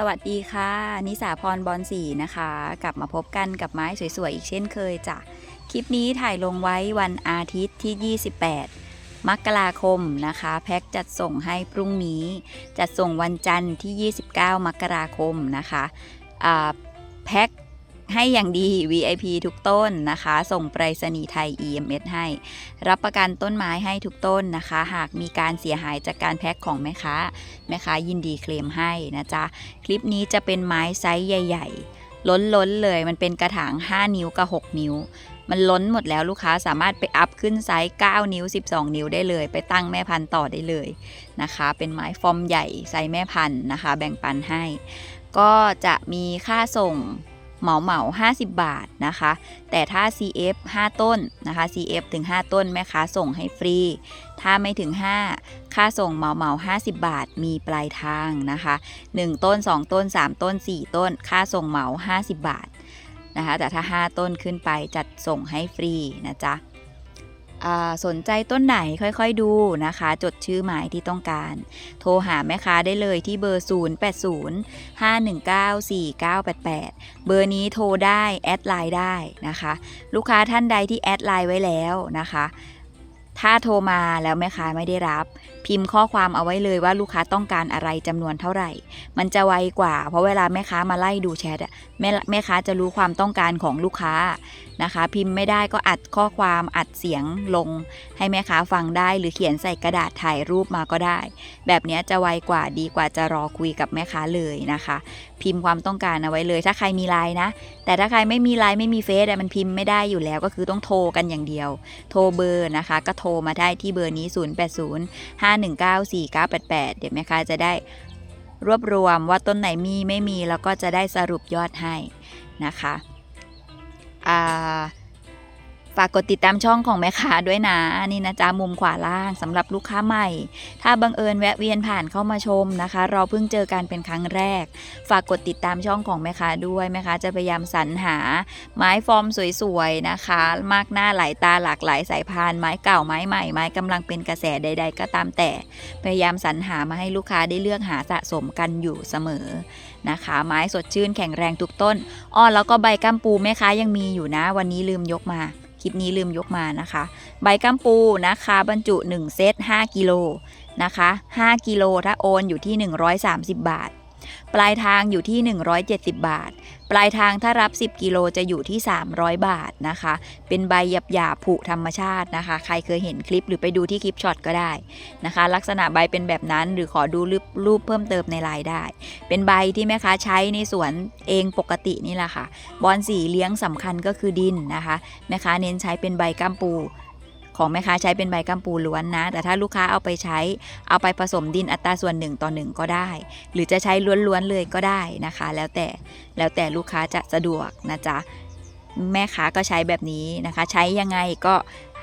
สวัสดีค่ะ นิสาพรบอลสีนะคะ กลับมาพบกันกับไม้สวยๆ อีกเช่นเคยจ้ะ คลิปนี้ถ่ายลงไว้วันอาทิตย์ที่ 28 มกราคมนะคะ แพ็คจัดส่งให้พรุ่งนี้ จัดส่งวันจันทร์ที่ 29 มกราคมนะคะแพ็ค ให้อย่างดี VIP ทุกต้นนะคะ ส่งไปรษณีย์ไทย EMS ให้ รับประกันต้นไม้ให้ทุกต้นนะคะ หากมีการเสียหายจากการแพ็คของแม่ค้า แม่ค้ายินดีเคลมให้นะจ๊ะ คลิปนี้จะเป็นไม้ไซส์ใหญ่ ๆ ล้นๆเลย มันเป็นกระถาง 5 นิ้วกับ6นิ้ว มันล้นหมดแล้วลูกค้าสามารถไปอัพขึ้นไซส์ 9 นิ้ว 12 นิ้วได้เลย ไปตั้งแม่พันธุ์ต่อได้เลยนะคะ เป็นไม้ฟอร์มใหญ่ไซส์แม่พันธุ์นะคะ แบ่งปันให้ ก็จะมีค่าส่ง เหมาเหมา50 บาทนะคะ แต่ถ้า CF 5 ต้นนะคะ CF ถึง 5 ต้นแม่ค้าส่งให้ฟรี ถ้าไม่ถึง 5 ค่าส่งเหมาเหมา50 บาทมีปลายทางนะคะ 1 ต้น 2 ต้น 3 ต้น 4 ต้น ค่าส่งเหมา 50 บาทนะคะ แต่ถ้า 5 ต้นขึ้นไปจัดส่งให้ฟรีนะจ๊ะ สนใจต้นไหนค่อยๆดูนะคะ จดชื่อหมายที่ต้องการ โทรหาแม่ค้าได้เลยที่เบอร์ 080 519 4988 เบอร์นี้โทรได้แอดไลน์ได้นะคะ ลูกค้าท่านใดที่แอดไลน์ไว้แล้วนะคะ ถ้าโทรมาแล้วแม่ค้าไม่ได้รับ พิมพ์ข้อความเอาไว้เลยว่าลูกค้าต้องการอะไรจำนวนเท่าไหร่ มันจะไวกว่า เพราะเวลาแม่ค้ามาไล่ดูแชทแม่แม่ค้าจะรู้ความต้องการของลูกค้า นะคะ พิมพ์ไม่ได้ก็อัดข้อความอัดเสียงลง ให้แม่ค้าฟังได้หรือเขียนใส่กระดาษถ่ายรูปมาก็ได้ แบบนี้จะไวกว่าดีกว่าจะรอคุยกับแม่ค้าเลยนะคะ พิมพ์ความต้องการเอาไว้เลย ถ้าใครมีไลน์นะ แต่ถ้าใครไม่มีไลน์ไม่มีเฟซมันพิมพ์ไม่ได้อยู่แล้วก็คือต้องโทรกันอย่างเดียว โทรเบอร์นะคะ ก็โทรมาได้ที่เบอร์นี้ 080 519 4988 เดี๋ยวแม่ค้าจะได้รวบรวมว่าต้นไหนมีไม่มีแล้วก็จะได้สรุปยอดให้นะคะ ฝากกดติดตามช่องของแม่ค้าด้วยนะ นี่นะจ๊ะมุมขวาล่างสำหรับลูกค้าใหม่ ถ้าบังเอิญแวะเวียนผ่านเข้ามาชมนะคะ เราเพิ่งเจอกันเป็นครั้งแรก ฝากกดติดตามช่องของแม่ค้าด้วยแม่ค้าจะพยายามสรรหา ไม้ฟอร์มสวยๆนะคะ มากหน้าหลายตาหลากหลายสายพันไม้เก่าไม้ใหม่ไม้กำลังเป็นกระแสใด ๆ ก็ตามแต่ พยายามสรรหามาให้ลูกค้าได้เลือกหาสะสมกันอยู่เสมอ นะคะ ไม้สดชื่นแข็งแรงทุกต้นอ้อแล้วก็ใบกัมปูแม่ค้ายังมีอยู่นะ วันนี้ลืมยกมาคลิปนี้ลืมยกมานะคะ ใบกัมปูนะคะ บรรจุ 1 เซต5กิโลนะคะ5กิโลถ้าโอนอยู่ที่ 130 บาท ปลายทางอยู่ที่ 170 บาท ปลายทางถ้ารับ 10 กิโลจะอยู่ที่ 300 บาทนะคะ เป็นใบหยับหยาผุธรรมชาตินะคะ ใครเคยเห็นคลิปหรือไปดูที่คลิปช็อตก็ได้นะคะ ลักษณะใบเป็นแบบนั้นหรือขอดูรูปรูปเพิ่มเติมในไลน์ได้ เป็นใบที่แม่ค้าใช้ในสวนเองปกตินี่แหละค่ะ บอนสีเลี้ยงสำคัญก็คือดินนะคะ แม่ค้าเน้นใช้เป็นใบกัมปู ของแม่ค้าใช้เป็นใบกัมปูล้วนนะ แต่ถ้าลูกค้าเอาไปใช้เอาไปผสมดินอัตราส่วนหนึ่งต่อหนึ่งก็ได้ หรือจะใช้ล้วนๆเลยก็ได้นะคะ แล้วแต่แล้วแต่ลูกค้าจะสะดวกนะจ๊ะแม่ค้าก็ใช้แบบนี้นะคะ ใช้ยังไงก็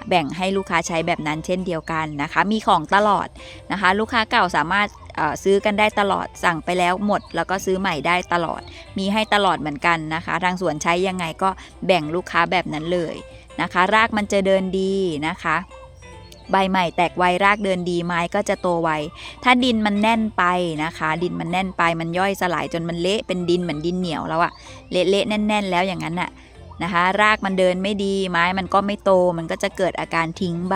แบ่งให้ลูกค้าใช้แบบนั้นเช่นเดียวกันนะคะ มีของตลอดนะคะ ลูกค้าเก่าสามารถซื้อกันได้ตลอดสั่งไปแล้วหมด แล้วก็ซื้อใหม่ได้ตลอด มีให้ตลอดเหมือนกันนะคะ ทางสวนใช้ยังไงก็แบ่งลูกค้าแบบนั้นเลย นะคะ รากมันจะเดินดีนะคะ ใบใหม่แตกไวรากเดินดีไม้ก็จะโตไว ถ้าดินมันแน่นไปนะคะ ดินมันแน่นไปมันย่อยสลายจนมันเละเป็นดินเหมือนดินเหนียวแล้วอะเละๆแน่น ๆ แล้วอย่างนั้นอะนะคะรากมันเดินไม่ดีไม้มันก็ไม่โตมันก็จะเกิดอาการทิ้งใบ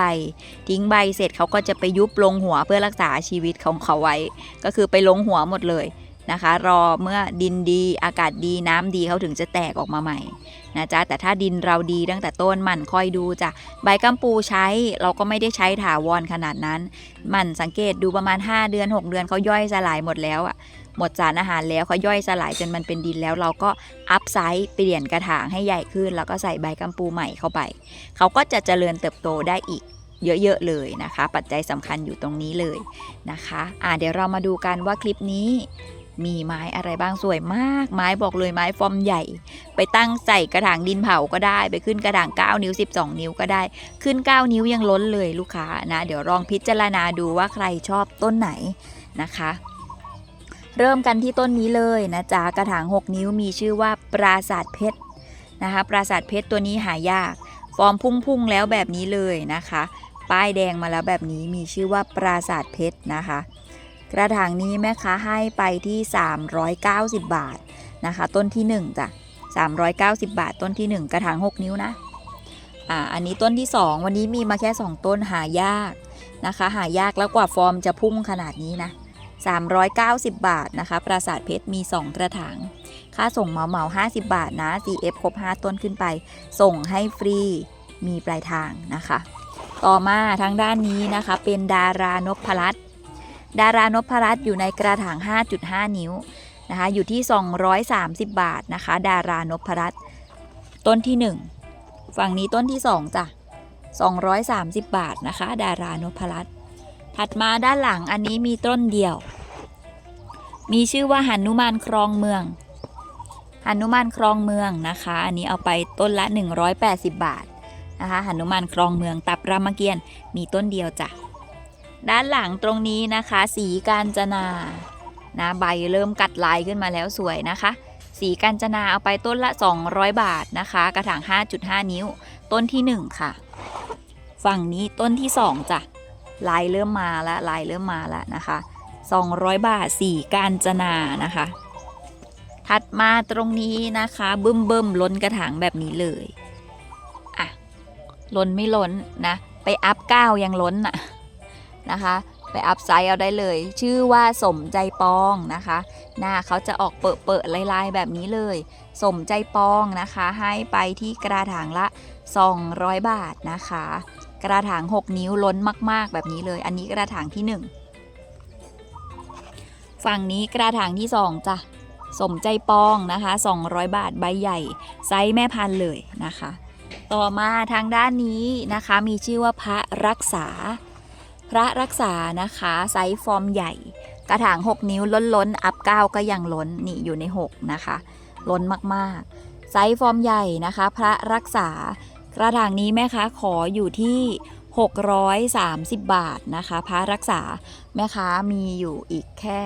ทิ้งใบเสร็จเขาก็จะไปยุบลงหัวเพื่อรักษาชีวิตของเขาไว้ ก็คือไปลงหัวหมดเลย นะคะ รอเมื่อดินดีอากาศดีน้ำดีเขาถึงจะแตกออกมาใหม่นะจ๊ะแต่ถ้าดินเราดีตั้งแต่ต้นมันคอยดูจ้ะใบกัมปูใช้เราก็ไม่ได้ใช้ถาวรขนาดนั้น มันสังเกตดูประมาณ 5 เดือน 6 เดือนเขาย่อยสลายหมดแล้วอะหมดสารอาหารแล้วเขาย่อยสลายจนมันเป็นดินแล้วเราก็อัพไซส์เปลี่ยนกระถางให้ใหญ่ขึ้น แล้วก็ใส่ใบกัมปูใหม่เข้าไป เขาก็จะเจริญเติบโตได้อีกเยอะๆเลยนะคะ ปัจจัยสำคัญอยู่ตรงนี้เลยนะคะ อ่าเดี๋ยวเรามาดูกันว่าคลิปนี้ มีไม้อะไรบ้างสวยมาก ไม้บอกเลยไม้ฟอร์มใหญ่ ไปตั้งใส่กระถางดินเผาก็ได้ ไปขึ้นกระถาง 9 นิ้ว 12 นิ้วก็ได้ ขึ้น 9 นิ้วยังล้นเลยลูกค้านะ เดี๋ยวลองพิจารณาดูว่าใครชอบต้นไหนนะคะ เริ่มกันที่ต้นนี้เลยนะจ๊ะกระถาง 6 นิ้วมีชื่อว่าปราสาทเพชรนะคะปราสาทเพชรตัวนี้หายากฟอร์มพุ่งๆแล้วแบบนี้เลยนะคะ ป้ายแดงมาแล้วแบบนี้มีชื่อว่าปราสาทเพชรนะคะ กระถางนี้แม่ค้าให้ไปที่ 390 บาทนะคะ ต้นที่1จ้ะ390 บาท ต้นที่ 1 กระถาง 6 นิ้วนะอ่าอันนี้ต้นที่ 2 วันนี้มีมาแค่ 2 ต้นหายากนะคะ หายากแล้วกว่าฟอร์มจะพุ่งขนาดนี้นะ390 บาทนะคะ ปราสาทเพชรมี 2 กระถาง ค่าส่งเหมาเหมา50 บาทนะ CF ครบ 5 ต้นขึ้นไป ส่งให้ฟรี มีปลายทางนะคะ ต่อมาทางด้านนี้นะคะ เป็นดารานพรัต ดารานพรัตน์อยู่ในกระถาง 5.5 นิ้วนะคะอยู่ที่ 230 บาทนะคะ ดารานพรัตน์ต้นที่ 1 ฝั่งนี้ต้นที่ 2จ้ะ230 บาทนะคะ ดารานพรัตน์ถัดมาด้านหลังอันนี้มีต้นเดียว มีชื่อว่าหันุมานครองเมืองหันุมานครองเมืองนะคะ อันนี้เอาไปต้นละ 180 บาทนะคะหันุมานครองเมืองตับรามเกียรติ์มีต้นเดียวจ้ะ ด้านหลังตรงนี้นะคะ สีกาญจนานะใบเริ่มกัดลายขึ้นมาแล้วสวยนะคะ สีกาญจนาเอาไปต้นละ 200 บาทนะคะ กระถาง 5.5 นิ้ว ต้นที่ 1 ค่ะ ฝั่งนี้ต้นที่ 2จ้ะลายเริ่มมาแล้วลายเริ่มมาแล้วนะคะ 200 บาทสีกาญจนานะคะ ถัดมาตรงนี้นะคะบึ้มเบิ่มล้นกระถางแบบนี้เลยอะล้นไม่ล้นนะ ไปอัพก้าวยังล้นน่ะ นะคะ ไปอัพไซส์เอาได้เลย ชื่อว่าสมใจปองนะคะ หน้าเขาจะออกเปิดเปิดลายๆแบบนี้เลย สมใจปองนะคะ ให้ไปที่กระถางละ 200 บาทนะคะ กระถาง 6 นิ้วล้นมาก ๆ แบบนี้เลย อันนี้กระถางที่ 1 ฝั่งนี้กระถางที่ 2จ้ะสมใจปองนะคะ 200 บาทใบใหญ่ ไซส์แม่พันธุ์เลยนะคะ ต่อมาทางด้านนี้นะคะมีชื่อว่าพระรักษา พระรักษานะคะไซส์ฟอร์มใหญ่ กระถาง 6 นิ้วล้นล้นอัพเก้าก็ยังล้นนี่อยู่ใน 6 นะคะ ล้นมากๆ ไซส์ฟอร์มใหญ่นะคะ พระรักษากระถางนี้แม่ค้าขออยู่ที่ 630 บาทนะคะ พระรักษาแม่ค้ามีอยู่อีกแค่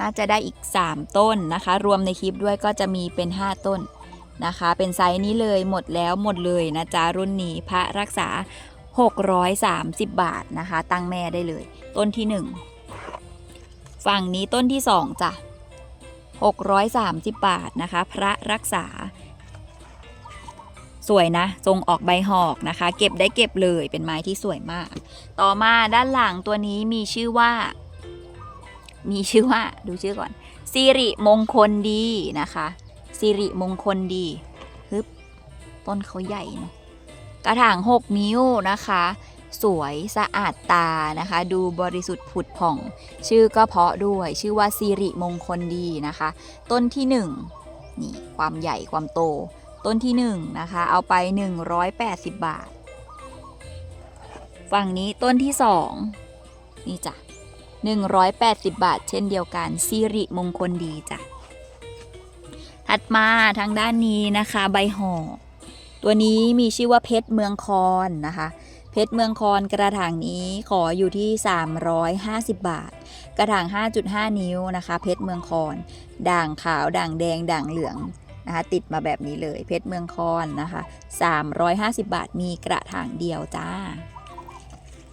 น่าจะได้อีก 3 ต้นนะคะ รวมในคลิปด้วยก็จะมีเป็น 5 ต้นนะคะ เป็นไซส์นี้เลยหมดแล้วหมดเลยนะจ๊ะรุ่นนี้พระรักษา 630 บาทนะคะ ตั้งแม่ได้เลย ต้นที่ 1 ฝั่งนี้ต้นที่ 2จ้ะ630 บาทนะคะ พระรักษา สวยนะทรงออกใบหอกนะคะ เก็บได้เก็บเลยเป็นไม้ที่สวยมาก ต่อมาด้านหลังตัวนี้มีชื่อว่า มีชื่อว่าดูชื่อก่อนสิริมงคลดีนะคะสิริมงคลดีฮึบต้นเขาใหญ่เนาะ กระถาง6 นิ้วนะคะ สวยสะอาดตานะคะ ดูบริสุทธิ์ผุดผ่อง ชื่อก็เพาะด้วยชื่อว่าสิริมงคลดีนะคะ ต้นที่1นี่ความใหญ่ความโต ต้นที่1นะคะ เอาไป 180 บาท ฝั่งนี้ต้นที่ 2 นี่จ้ะ180 บาท เช่นเดียวกันสิริมงคลดีจ้ะถัดมาทางด้านนี้นะคะ ใบห่อ ตัวนี้มีชื่อว่าเพชรเมืองคอนนะคะ เพชรเมืองคอนกระถางนี้ขออยู่ที่ 350 บาท กระถาง 5.5 นิ้วนะคะ เพชรเมืองคอนด่างขาวด่างแดงด่างเหลืองนะคะติดมาแบบนี้เลยเพชรเมืองคอนนะคะ 350 บาทมีกระถางเดียวจ้า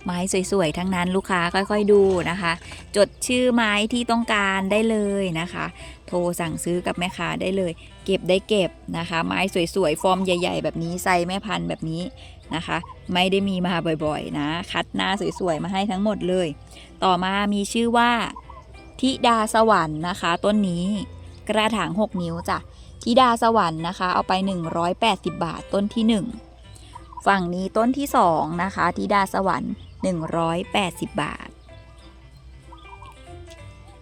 ไม้สวยๆ ทั้งนั้นลูกค้าค่อยๆดูนะคะ จดชื่อไม้ที่ต้องการได้เลยนะคะ ทรสั่งซื้อกับแม่ค้าได้เลย เก็บได้เก็บนะคะ ไม้สวยๆ ฟอร์มใหญ่ ๆ แบบนี้ไซส์แม่พันธุ์แบบนี้นะคะ ไม่ได้มีมาบ่อยๆ นะ คัดหน้าสวยๆ มาให้ทั้งหมดเลย ต่อมามีชื่อว่าธิดาสวรรค์นะคะ ต้นนี้กระถาง 6 นิ้วจ้ะธิดาสวรรค์นะคะ เอาไป 180 บาทต้นที่ 1 ฝั่งนี้ต้นที่ 2 นะคะธิดาสวรรค์ 180 บาท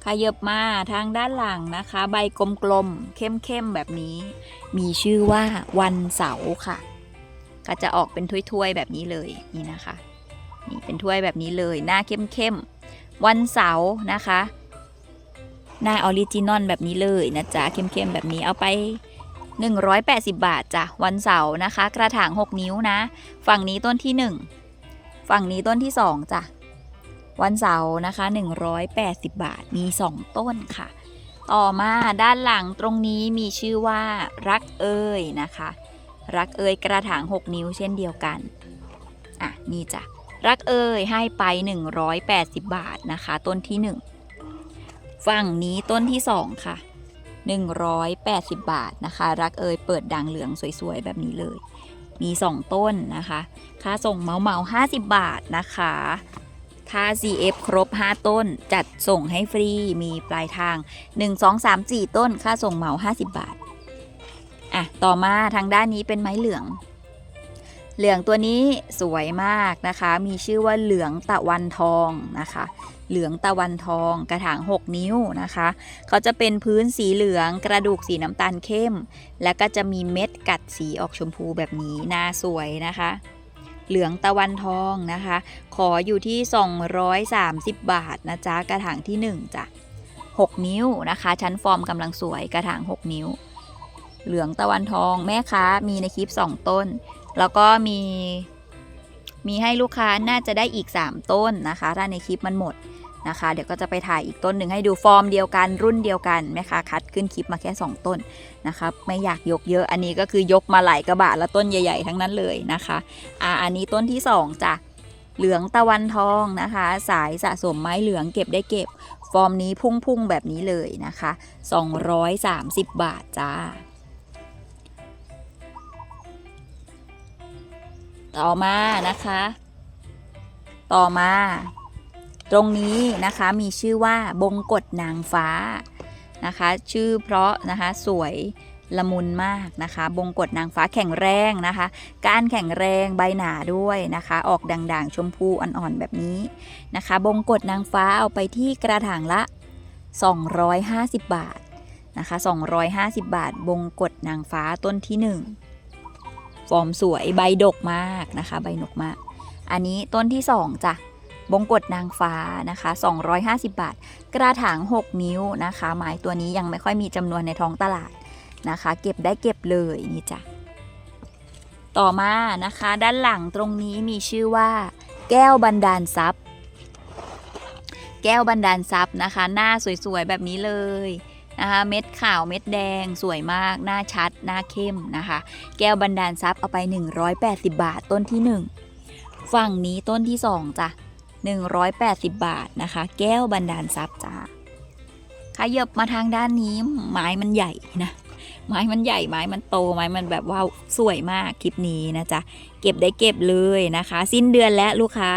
ขยบมาทางด้านหลังนะคะ ใบกลมๆเข้มๆแบบนี้ มีชื่อว่าวันเสาร์ค่ะ ก็จะออกเป็นถ้วยๆแบบนี้เลยนี่นะคะนี่เป็นถ้วยแบบนี้เลยหน้าเข้มๆวันเสาร์นะคะ หน้าออริจินอลแบบนี้เลยนะจ๊ะเข้มๆแบบนี้เอาไป 180 บาทจ้ะวันเสาร์นะคะ กระถาง 6 นิ้วนะ ฝั่งนี้ต้นที่ 1 ฝั่งนี้ต้นที่ 2จ้ะ วันเสาร์นะคะ 180 บาทมี 2 ต้นค่ะ ต่อมาด้านหลังตรงนี้มีชื่อว่ารักเอ่ยนะคะ รักเอ่ยกระถาง 6 นิ้วเช่นเดียวกัน อะ นี่จ้ะรักเอ่ยให้ไป 180 บาทนะคะ ต้นที่ 1 ฝั่งนี้ต้นที่ 2 ค่ะ 180 บาทนะคะ รักเอ่ยเปิดด่างเหลืองสวยๆ แบบนี้เลย มี 2 ต้นนะคะ ค่าส่งเมาเมา50 บาทนะคะ ถ้า CF ครบ 5 ต้น จัดส่งให้ฟรี มีปลายทาง 1 2 3 4 ต้น ค่าส่งเหมา 50 บาท อะ ต่อมาทางด้านนี้เป็นไม้เหลือง เหลืองตัวนี้สวยมากนะคะ มีชื่อว่าเหลืองตะวันทองนะคะ เหลืองตะวันทอง กระถาง 6 นิ้วนะคะ เขาจะเป็นพื้นสีเหลือง กระดูกสีน้ำตาลเข้ม แล้วก็จะมีเม็ดกัดสีออกชมพูแบบนี้น้าสวยนะคะ เหลืองตะวันทองนะคะ ขออยู่ที่ 230 บาทนะจ๊ะ กระถางที่ 1จ้ะ6 นิ้วนะคะ ชั้นฟอร์มกำลังสวยกระถาง 6 นิ้ว เหลืองตะวันทองแม่ค้ามีในคลิป 2 ต้น แล้วก็มีมีให้ลูกค้าน่าจะได้อีก 3 ต้นนะคะ ถ้าในคลิปมันหมด นะคะ เดี๋ยวก็จะไปถ่ายอีกต้นหนึ่งให้ดูฟอร์มเดียวกันรุ่นเดียวกันแม่ค้าคัดขึ้นคลิปมาแค่ 2 ต้นนะคะไม่อยากยกเยอะอันนี้ก็คือยกมาหลายกระบะแล้วต้นใหญ่ ๆ ทั้งนั้นเลยนะคะอ่าอันนี้ต้นที่2จ้ะเหลืองตะวันทองนะคะ สายสะสมไม้เหลืองเก็บได้เก็บ ฟอร์มนี้พุ่งๆแบบนี้เลยนะคะ 230 บาทจ้าต่อมานะคะ ต่อมา ตรงนี้นะคะมีชื่อว่าบงกฎนางฟ้านะคะ ชื่อเพราะนะคะสวยละมุนมากนะคะ บงกฎนางฟ้าแข็งแรงนะคะ กานแข็งแรงใบหนาด้วยนะคะ ออกด่างๆ ชมพูอ่อนๆแบบนี้นะคะ บงกฎนางฟ้าเอาไปที่กระถางละ 250 บาทนะคะ 250 บาท บงกฎนางฟ้าต้นที่ 1 ฟอร์มสวยใบดกมากนะคะ ใบดกมาก อันนี้ต้นที่ 2จ้ะ บงกฎนางฟ้านะคะ 250 บาท กระถาง 6 นิ้วนะคะ ไม้ตัวนี้ยังไม่ค่อยมีจำนวนในท้องตลาดนะคะ เก็บได้เก็บเลยนี่จ้ะต่อมานะคะ ด้านหลังตรงนี้มีชื่อว่า แก้วบันดาลทรัพย์ แก้วบันดาลทรัพย์นะคะ หน้าสวยๆแบบนี้เลยนะคะเม็ดขาวเม็ดแดงสวยมาก หน้าชัด หน้าเข้มนะคะ แก้วบันดาลทรัพย์เอาไป 180 บาทต้นที่ 1 ฝั่งนี้ต้นที่ 2จ้ะ 180 บาทนะคะ แก้วบันดาลทรัพย์จ้าขยับมาทางด้านนี้ไม้มันใหญ่นะไม้มันใหญ่ไม้มันโตไม้มันแบบว่าสวยมากคลิปนี้นะจ๊ะเก็บได้เก็บเลยนะคะ สิ้นเดือนแล้วลูกค้า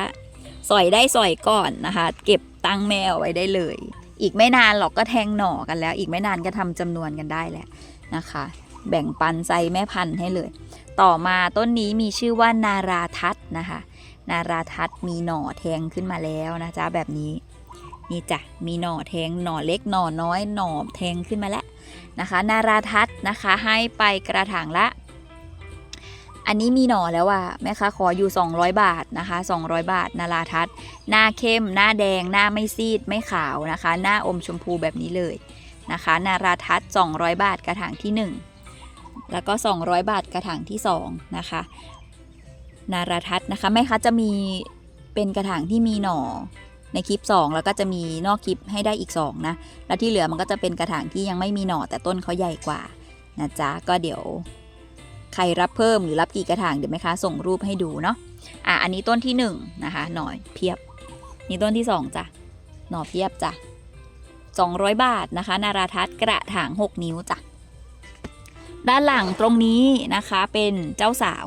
สอยได้สอยก่อนนะคะ เก็บตังแมวไว้ได้เลย อีกไม่นานหรอกก็แทงหน่อกันแล้ว อีกไม่นานก็ทำจำนวนกันได้แหละนะคะ แบ่งปันไซแม่พันธุ์ให้เลย ต่อมาต้นนี้มีชื่อว่านาราทัศน์นะคะ นาราทัศนมีหน่อแทงขึ้นมาแล้วนะจ๊ะแบบนี้นี่จ้ะมีหน่อแทงหน่อเล็กหน่อน้อยหน่อแทงขึ้นมาแล้วนะคะ นาราทัศน์นะคะให้ไปกระถางละ อันนี้มีหน่อแล้วอะแม่ค้าขออยู่ 200 บาทนะคะ 200 บาท นาราทัศน์หน้าเข้ม หน้าแดง หน้าไม่ซีดไม่ขาวนะคะ หน้าอมชมพูแบบนี้เลยนะคะ นาราทัศน์200 บาทกระถางที่ 1 แล้วก็ 200 บาทกระถางที่2นะคะ นาราทัศน์นะคะ แม่ค้าจะมีเป็นกระถางที่มีหน่อในคลิป 2 แล้วก็จะมีนอกคลิปให้ได้อีก 2 นะ แล้วที่เหลือมันก็จะเป็นกระถางที่ยังไม่มีหน่อแต่ต้นเขาใหญ่กว่านะจ๊ะก็เดี๋ยว ใครรับเพิ่มหรือรับกี่กระถางเดี๋ยวแม่ค้าส่งรูปให้ดูเนาะอะอันนี้ต้นที่1นะคะหน่อยเพียบ นี่ต้นที่2จ้ะหน่อเพียบจ้ะ200 บาทนะคะ นาราทัศน์กระถาง 6 นิ้วจ้ะด้านหลังตรงนี้นะคะเป็นเจ้าสาว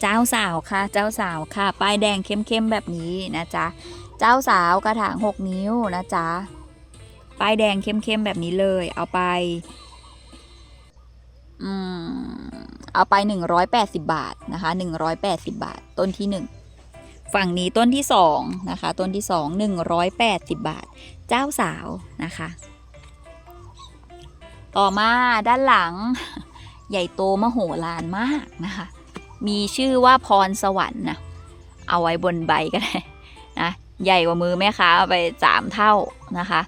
เจ้าสาวค่ะ เจ้าสาวค่ะ ป้ายแดงเข้มๆแบบนี้นะจ๊ะ เจ้าสาวกระถาง 6 นิ้วนะจ๊ะ ป้ายแดงเข้มๆแบบนี้เลย เอาไป อืม เอาไป 180 บาทนะคะ180 บาท ต้นที่ 1ฝั่งนี้ต้นที่2นะคะต้นที่ 2 180 บาท เจ้าสาวนะคะ ต่อมาด้านหลังใหญ่โตมโหฬารมากนะคะ มีชื่อว่าพรสวรรค์นะเอาไว้บนใบก็ได้นะใหญ่กว่ามือแม่ค้าไปสามเท่านะคะ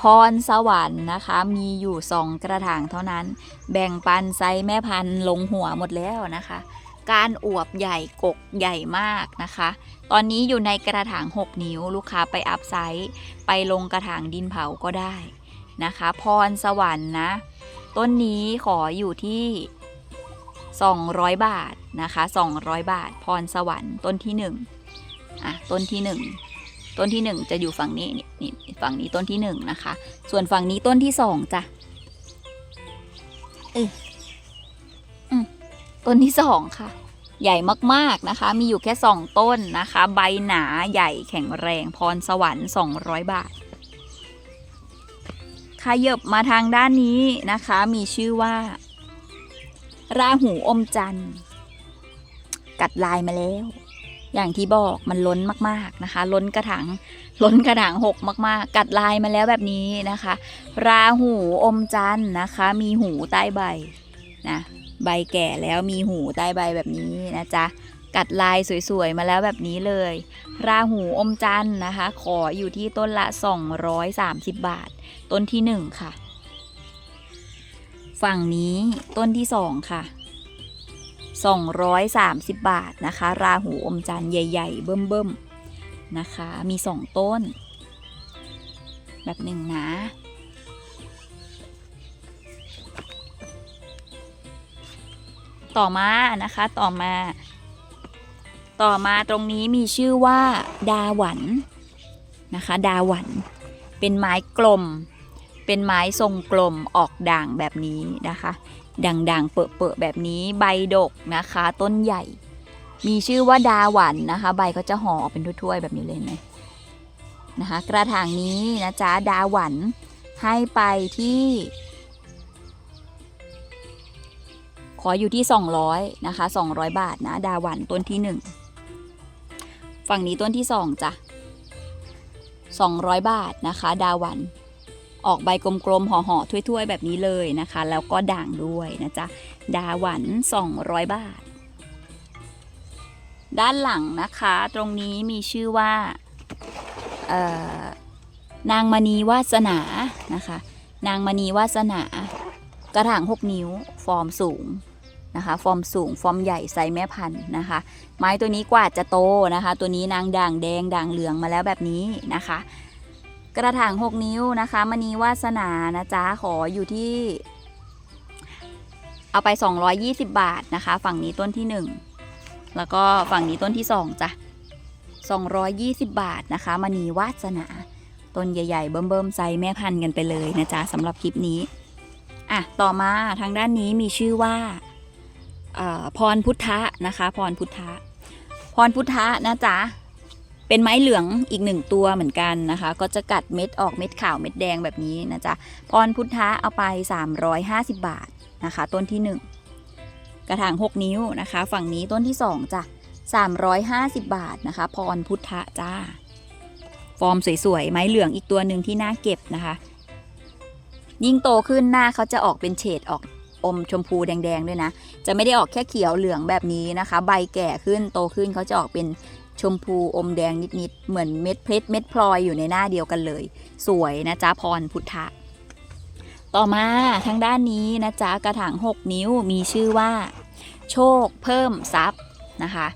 พรสวรรค์นะคะมีอยู่สองกระถางเท่านั้น แบ่งปันไซแม่พันธุ์ลงหัวหมดแล้วนะคะ การอวบใหญ่กกใหญ่มากนะคะ ตอนนี้อยู่ในกระถาง 6 นิ้วลูกค้าไปอัพไซส์ไปลงกระถางดินเผาก็ได้นะคะ พรสวรรค์นะ ต้นนี้ขออยู่ที่ 200 บาทนะคะ 200 บาท พรสวรรค์ต้นที่หนึ่งอะต้นที่หนึ่งต้นที่หนึ่งจะอยู่ฝั่งนี้นี่นี่ฝั่งนี้ต้นที่หนึ่งนะคะ ส่วนฝั่งนี้ต้นที่สองจ้ะเออต้นที่สองค่ะ ใหญ่มากๆนะคะ มีอยู่แค่สองต้นนะคะ ใบหนาใหญ่แข็งแรงพรสวรรค์ 200 บาทขยบมาทางด้านนี้นะคะมีชื่อว่า ราหูอมจันทร์ กัดลายมาแล้ว อย่างที่บอกมันล้นมากๆนะคะ ล้นกระถางล้นกระถางหกมาก ๆ กัดลายมาแล้วแบบนี้นะคะ ราหูอมจันทร์นะคะ มีหูใต้ใบนะใบแก่แล้วมีหูใต้ใบแบบนี้นะจ๊ะกัดลายสวยๆ มาแล้วแบบนี้เลย ราหูอมจันทร์นะคะ ขออยู่ที่ต้นละ 230 บาท ต้นที่หนึ่งค่ะ ฝั่งนี้ต้นที่สองค่ะ 230 บาทนะคะ ราหูอมจันทร์ใหญ่ ๆ เบิ่มๆนะคะ มีสองต้น แบบหนึ่งนะต่อมานะคะต่อมา ต่อมาตรงนี้มีชื่อว่า ดาหวันนะคะ ดาหวัน เป็นไม้กลม เป็นไม้ทรงกลมออกด่างแบบนี้นะคะ ด่างๆเปอะๆแบบนี้ใบดกนะคะ ต้นใหญ่ มีชื่อว่าดาหวันนะคะ ใบเขาจะห่อเป็นถ้วยๆแบบนี้เลยนไหมนะคะ กระถางนี้นะจ๊ะดาหวันให้ไปที่ ขออยู่ที่ 200นะคะ200 บาทนะ ดาหวันต้นที่ 1 ฝั่งนี้ต้นที่ 2จ้ะ200 บาทนะคะ ดาหวัน ออกใบกลมๆห่อๆถ้วยๆ แบบนี้เลยนะคะ แล้วก็ด่างด้วยนะจ๊ะดาหวัน 200 บาท ด้านหลังนะคะตรงนี้มีชื่อว่านางมณีวาสนานะคะ นางมณีวาสนากระถาง 6 นิ้ว ฟอร์มสูงนะคะ ฟอร์มสูง ฟอร์มใหญ่ไซส์แม่พันธุ์นะคะ ไม้ตัวนี้กว่าจะโตนะคะ ตัวนี้นางด่างแดงด่างเหลืองมาแล้วแบบนี้นะคะ กระถาง 6 นิ้วนะคะมณีวาสนานะจ๊ะขออยู่ที่ เอาไป 220 บาทนะคะ ฝั่งนี้ต้นที่ 1 แล้วก็ฝั่งนี้ต้นที่ 2จ้ะ220 บาทนะคะมณีวาสนาต้นใหญ่ๆ เบิ่มๆไซส์แม่พันธุ์กันไปเลยนะจ๊ะสำหรับคลิปนี้อะต่อมาทางด้านนี้มีชื่อว่าพรพุทธะนะคะ พรพุทธะพรพุทธะนะจ๊ะ เป็นไม้เหลืองอีกหนึ่งตัวเหมือนกันนะคะ ก็จะกัดเม็ดออกเม็ดขาวเม็ดแดงแบบนี้นะจ๊ะพรพุทธะเอาไป 350 บาทนะคะ ต้นที่ 1 กระถาง 6 นิ้วนะคะ ฝั่งนี้ต้นที่2จ้ะ350 บาทนะคะ พรพุทธะจ้า ฟอร์มสวยๆ ไม้เหลืองอีกตัวหนึ่งที่น่าเก็บนะคะ ยิ่งโตขึ้นหน้าเขาจะออกเป็นเฉดออกอมชมพูแดงๆด้วยนะ จะไม่ได้ออกแค่เขียวเหลืองแบบนี้นะคะ ใบแก่ขึ้นโตขึ้นเขาจะออกเป็น ชมพูอมแดงนิดๆ เหมือนเม็ดเพชรเม็ดพลอยอยู่ในหน้าเดียวกันเลย สวยนะจ๊ะพรพุทธะ ต่อมาทางด้านนี้นะจ๊ะกระถาง 6 นิ้วมีชื่อว่า โชคเพิ่มทรัพย์นะคะ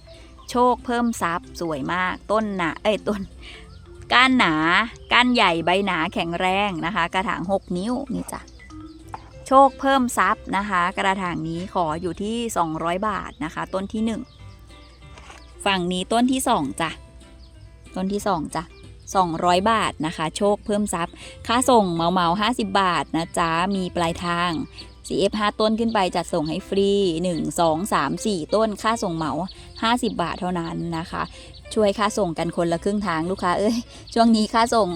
โชคเพิ่มทรัพย์สวยมากต้นหนาเอ้ยต้นก้านหนาก้านใหญ่ใบหนาแข็งแรงนะคะ กระถาง 6 นิ้วนี่จ้ะโชคเพิ่มทรัพย์นะคะ กระถางนี้ขออยู่ที่ 200 บาทนะคะ ต้นที่ 1 ฝั่งนี้ต้นที่2จ้ะ ต้นที่2จ้ะ200 บาทนะคะ โชคเพิ่มทรัพย์ ค่าส่งเมาเมา50 บาทนะจ๊ะ มีปลายทาง CF 5ต้นขึ้นไปจัดส่งให้ฟรี 1 2 3 4 ต้นค่าส่งเหมา 50 บาทเท่านั้นนะคะ ช่วยค่าส่งกันคนละครึ่งทางลูกค้าเอ้ย ช่วงนี้ค่าส่ง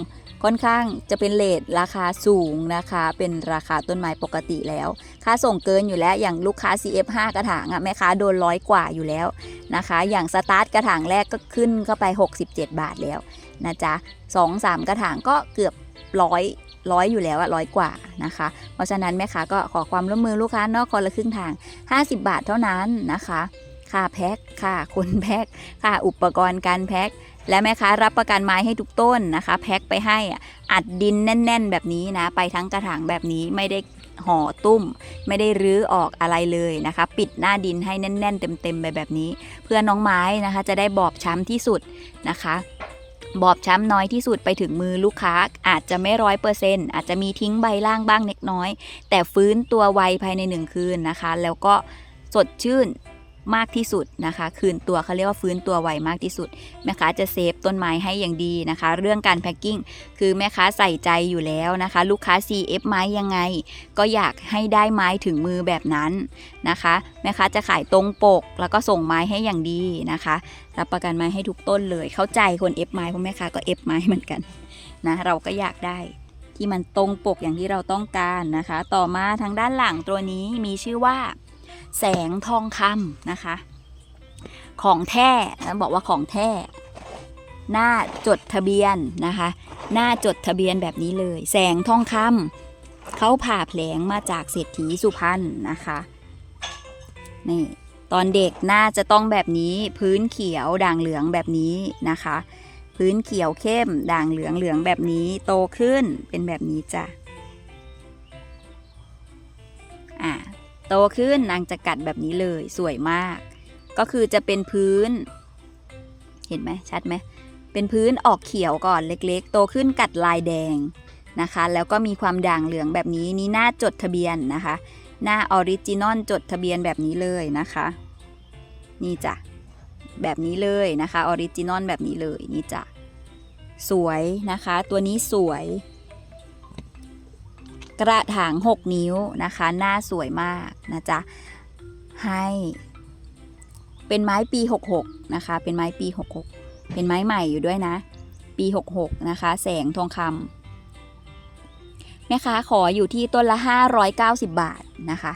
ค่อนข้างจะเป็นเลทราคาสูงนะคะ เป็นราคาต้นไม้ปกติแล้ว ค่าส่งเกินอยู่แล้วอย่างลูกค้า CF 5 กระถางอะแม่ค้าโดนร้อยกว่าอยู่แล้วนะคะ อย่างสตาร์ทกระถางแรกก็ขึ้นเข้าไป 67 บาทแล้วนะจ๊ะสองสามกระถางก็เกือบร้อยร้อยอยู่แล้วอะร้อยกว่านะคะ เพราะฉะนั้นแม่ค้าก็ขอความร่วมมือลูกค้านอกคนละครึ่งทาง 50 บาทเท่านั้นนะคะ ค่าแพ็คค่าคนแพ็คค่าอุปกรณ์การแพ็ค และแม่ค้ารับประกันไม้ให้ทุกต้นนะคะ แพ็คไปให้อัดดินแน่น ๆ แบบนี้นะ ไปทั้งกระถางแบบนี้ไม่ได้ห่อตุ้ม ไม่ได้รื้อออกอะไรเลยนะคะ ปิดหน้าดินให้แน่น ๆ เต็มๆไปแบบนี้ เพื่อน้องไม้นะคะ จะได้บอบช้ำที่สุดนะคะบอบช้ำน้อยที่สุดไปถึงมือลูกค้าอาจจะไม่ร้อยเปอร์เซ็นต์อาจจะมีทิ้งใบล่างบ้างเล็กน้อย แต่ฟื้นตัวไวภายในหนึ่งคืนนะคะ แล้วก็สดชื่น มากที่สุดนะคะ คืนตัวเขาเรียกว่าฟื้นตัวไวมากที่สุด แม่ค้าจะเซฟต้นไม้ให้อย่างดีนะคะ เรื่องการแพ็คกิ้งคือแม่ค้าใส่ใจอยู่แล้วนะคะ ลูกค้า CF ไม้ยังไง ก็อยากให้ได้ไม้ถึงมือแบบนั้นนะคะ แม่ค้าจะขายตรงปก แล้วก็ส่งไม้ให้อย่างดีนะคะรับประกันไม้ให้ทุกต้นเลย เข้าใจคนเอฟไม้เพราะแม่ค้าก็เอฟไม้เหมือนกันนะเราก็อยากได้ที่มันตรงปกอย่างที่เราต้องการนะคะ ต่อมาทางด้านหลังตัวนี้มีชื่อว่า แสงทองคำนะคะ ของแท้บอกว่าของแท้หน้าจดทะเบียนนะคะ หน้าจดทะเบียนแบบนี้เลย แสงทองคำเขาผ่าแผลงมาจากเศรษฐีสุพรรณนะคะนี่ตอนเด็กหน้าจะต้องแบบนี้พื้นเขียวด่างเหลืองแบบนี้นะคะ พื้นเขียวเข้มด่างเหลืองเหลืองแบบนี้โตขึ้นเป็นแบบนี้จ้ะอะ โตขึ้นนางจะกัดแบบนี้เลยสวยมาก ก็คือจะเป็นพื้น เห็นไหมชัดไหมเป็นพื้นออกเขียวก่อนเล็กๆ โตขึ้นกัดลายแดงนะคะ แล้วก็มีความด่างเหลืองแบบนี้นี่หน้าจดทะเบียนนะคะ หน้าออริจินอลจดทะเบียนแบบนี้เลยนะคะ นี่จ้ะแบบนี้เลยนะคะออริจินอลแบบนี้เลยนี่จ้ะสวยนะคะ ตัวนี้สวย กระถาง 6 นิ้วนะคะ หน้าสวยมากนะจ๊ะ ให้เป็นไม้ปี 66 นะคะ เป็นไม้ปี 66 เป็นไม้ใหม่อยู่ด้วยนะ ปี 66 นะคะ แสงทองคำแม่ค้าขออยู่ที่ต้นละ 590 บาทนะคะ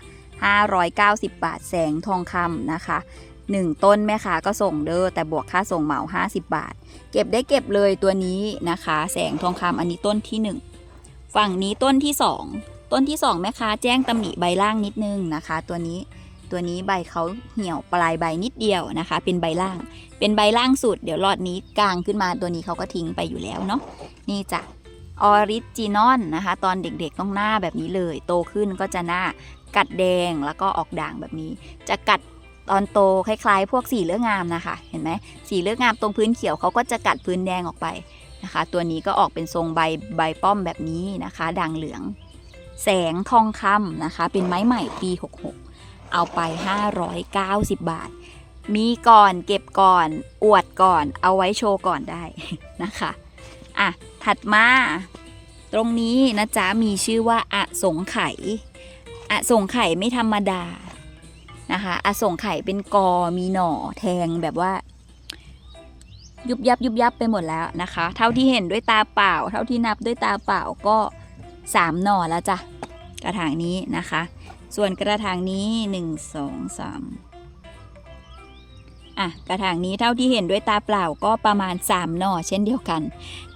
590 บาท แสงทองคำนะคะ1ต้นแม่ค้าก็ส่งเด้อแต่บวกค่าส่งเหมา 50 บาท เก็บได้เก็บเลยตัวนี้นะคะ แสงทองคำอันนี้ต้นที่ 1 ฝั่งนี้ต้นที่2ต้นที่2แม่ค้าแจ้งตำหนิใบล่างนิดนึงนะคะ ตัวนี้ตัวนี้ใบเขาเหี่ยวปลายใบนิดเดียวนะคะ เป็นใบล่าง เป็นใบล่างสุด เดี๋ยวรอดนี้กลางขึ้นมาตัวนี้เขาก็ทิ้งไปอยู่แล้วเนาะนี่จ้ะออริจินอลนะคะ ตอนเด็กๆต้องหน้าแบบนี้เลย โตขึ้นก็จะหน้ากัดแดงแล้วก็ออกด่างแบบนี้ จะกัดตอนโตคล้ายๆ พวกสีเลือกงามนะคะ เห็นไหมสีเลือกงามตรงพื้นเขียวเขาก็จะกัดพื้นแดงออกไป นะคะ ตัวนี้ก็ออกเป็นทรงใบใบป้อมแบบนี้นะคะ ด่างเหลือง แสงทองคำนะคะ เป็นไม้ใหม่ปี 66 เอาไป 590 บาท มีก่อนเก็บก่อน อวดก่อน เอาไว้โชว์ก่อนได้นะคะอะถัดมาตรงนี้นะจ๊ะมีชื่อว่าอสงไขยอสงไข่ไม่ธรรมดานะคะอสงไข่เป็นกอมีหน่อแทงแบบว่า ยุบยับยุบยับไปหมดแล้วนะคะ เท่าที่เห็นด้วยตาเปล่า เท่าที่นับด้วยตาเปล่าก็สามหน่อแล้วจ้ะกระถางนี้นะคะ ส่วนกระถางนี้หนึ่งสองสามอะกระถางนี้เท่าที่เห็นด้วยตาเปล่าก็ประมาณ 3 หน่อเช่นเดียวกัน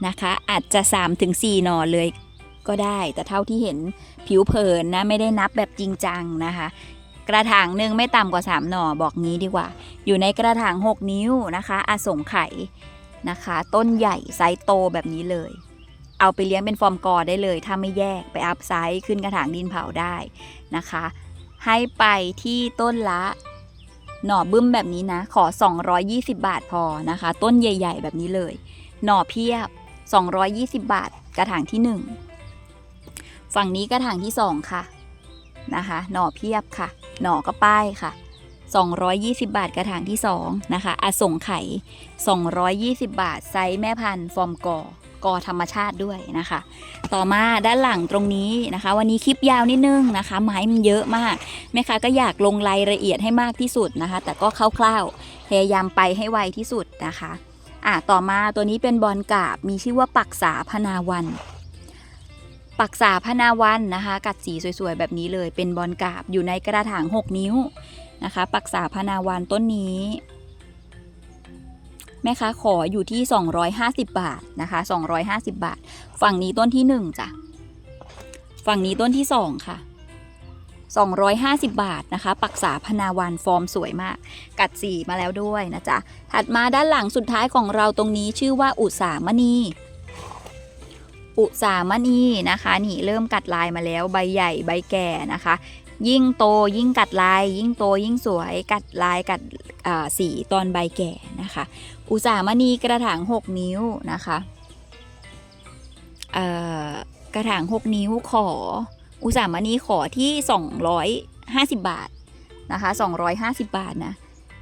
นะคะ อาจจะ3ถึง4หน่อเลยก็ได้ แต่เท่าที่เห็นผิวเผินนะไม่ได้นับแบบจริงจังนะคะ กระถางหนึ่งไม่ต่ำกว่า 3 หน่อบอกงี้ดีกว่า อยู่ในกระถาง 6 นิ้วนะคะอาสงไข่นะคะ ต้นใหญ่ไซส์โตแบบนี้เลย เอาไปเลี้ยงเป็นฟอร์มกอได้เลย ถ้าไม่แยกไปอัพไซส์ขึ้นกระถางดินเผาได้นะคะ ให้ไปที่ต้นละหน่อบึ้มแบบนี้นะ ขอ 220 บาทพอนะคะ ต้นใหญ่ ๆ แบบนี้เลย หน่อเพียบ 220 บาท กระถางที่ 1 ฝั่งนี้กระถางที่ 2 ค่ะ นะคะ หน่อเพียบค่ะ หน่อก็ป้ายค่ะ 220 บาทกระถางที่ 2 นะคะอสงไข่ 220 บาท ไซส์แม่พันธุ์ฟอร์มกอกอธรรมชาติด้วยนะคะ ต่อมาด้านหลังตรงนี้นะคะ วันนี้คลิปยาวนิดนึงนะคะ ไม้มันเยอะมากแม่ค้าก็อยากลงรายละเอียดให้มากที่สุดนะคะ แต่ก็คร่าวๆพยายามไปให้ไวที่สุดนะคะอะต่อมาตัวนี้เป็นบอลกาบมีชื่อว่าปักษาพนาวัน ปักษาพนาวันนะคะ กัดสีสวยๆ แบบนี้เลย เป็นบอลกาบอยู่ในกระถาง 6 นิ้วนะคะ ปักษาพนาวันต้นนี้ แม่ค้าขออยู่ที่ 250 บาทนะคะ 250 บาท ฝั่งนี้ต้นที่ 1จ้ะฝั่งนี้ต้นที่ 2 ค่ะ 250 บาทนะคะ ปักษาพนาวันฟอร์มสวยมาก กัดสีมาแล้วด้วยนะจ๊ะถัดมาด้านหลังสุดท้ายของเราตรงนี้ชื่อว่าอุสามณี อุสามณีนะคะนี่เริ่มกัดลายมาแล้วใบใหญ่ใบแก่นะคะ ยิ่งโตยิ่งกัดลาย ยิ่งโตยิ่งสวยกัดลายกัดสีตอนใบแก่นะคะ อุสามณีกระถาง 6 นิ้วนะคะกระถาง 6 นิ้วขอ อุสามณีขอที่ 250 บาทนะคะ 250 บาทนะ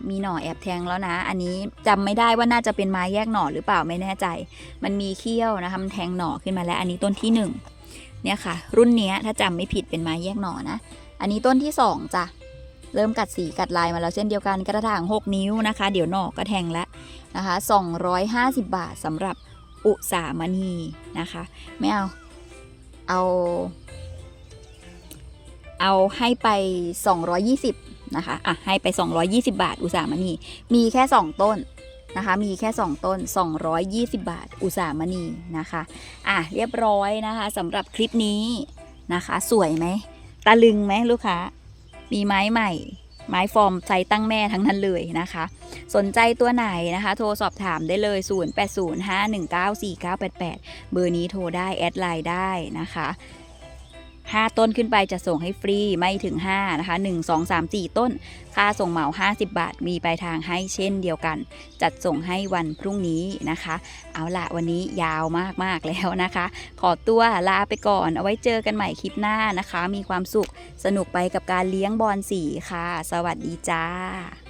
มีหน่อแอบแทงแล้วนะ อันนี้จำไม่ได้ว่าน่าจะเป็นไม้แยกหน่อหรือเปล่าไม่แน่ใจ มันมีเขี้ยวนะคะมันแทงหน่อขึ้นมาแล้ว อันนี้ต้นที่หนึ่งเนี่ยค่ะ รุ่นนี้ถ้าจำไม่ผิดเป็นไม้แยกหน่อนะ อันนี้ต้นที่สองจ้ะเริ่มกัดสีกัดลายมาแล้วเช่นเดียวกันกระถาง 6 นิ้วนะคะ เดี๋ยวหน่อก็แทงแล้วนะคะ 250 บาทสำหรับอุสามณีนะคะ ไม่เอา เอา เอาให้ไป 220 นะคะอะให้ไป 220 บาท อุตสาหมณีมีแค่ 2 ต้นนะคะ มีแค่ 2 ต้น 220 บาท อุตสาหมณีนะคะอะเรียบร้อยนะคะสำหรับคลิปนี้นะคะ สวยไหมตะลึงไหมลูกค้า มีไม้ใหม่ ไม้ฟอร์มไซส์ตั้งแม่ทั้งนั้นเลยนะคะ สนใจตัวไหนนะคะ โทรสอบถามได้เลย 0805194988 เบอร์นี้โทรได้ แอดไลน์ได้นะคะ 5 ต้นขึ้นไปจะส่งให้ฟรีไม่ถึง 5 นะคะ 1 2 3 4 ต้น ค่าส่งเหมา 50 บาท มีปลายทางให้เช่นเดียวกัน จัดส่งให้วันพรุ่งนี้นะคะ เอาละวันนี้ยาวมาก ๆ แล้วนะคะ ขอตัวลาไปก่อน เอาไว้เจอกันใหม่คลิปหน้านะคะ มีความสุขสนุกไปกับการเลี้ยงบอลสีค่ะ สวัสดีจ้า